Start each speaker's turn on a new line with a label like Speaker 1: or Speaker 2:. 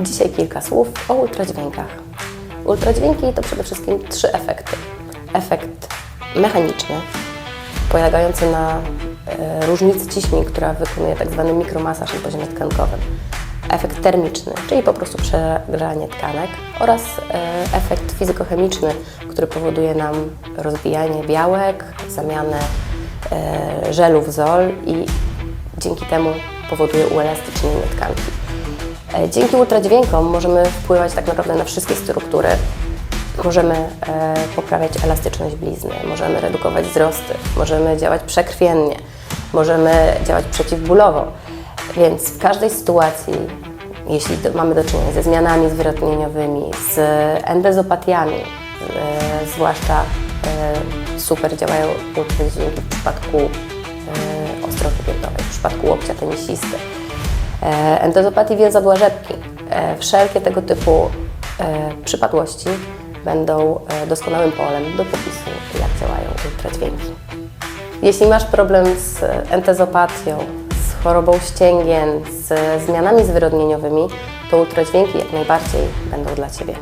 Speaker 1: Dzisiaj kilka słów o ultradźwiękach. Ultradźwięki to przede wszystkim trzy efekty. Efekt mechaniczny, polegający na e, różnicy ciśnień, która wykonuje tak zwany mikromasaż na poziomie tkankowym. Efekt termiczny, czyli po prostu przegrzanie tkanek oraz e, efekt fizykochemiczny, który powoduje nam rozwijanie białek, zamianę e, żelu w zol i dzięki temu powoduje uelastycznienie tkanki. E, Dzięki ultradźwiękom możemy wpływać tak naprawdę na wszystkie struktury. Możemy e, poprawiać elastyczność blizny, możemy redukować wzrosty, możemy działać przekrwiennie, możemy działać przeciwbólowo. Więc w każdej sytuacji, jeśli mamy do czynienia ze zmianami zwrotnieniowymi, z endezopatiami, e, zwłaszcza e, super działają ultradźwięki w przypadku ostrowy biodrowej, w przypadku łokcia tenisisty. E, Endozopatii więzadła rzepki. E, Wszelkie tego typu e, przypadłości będą doskonałym polem do popisu, jak działają ultradźwięki. Jeśli masz problem z entezopatią, z chorobą ścięgien, z zmianami zwyrodnieniowymi, to ultradźwięki jak najbardziej będą dla Ciebie.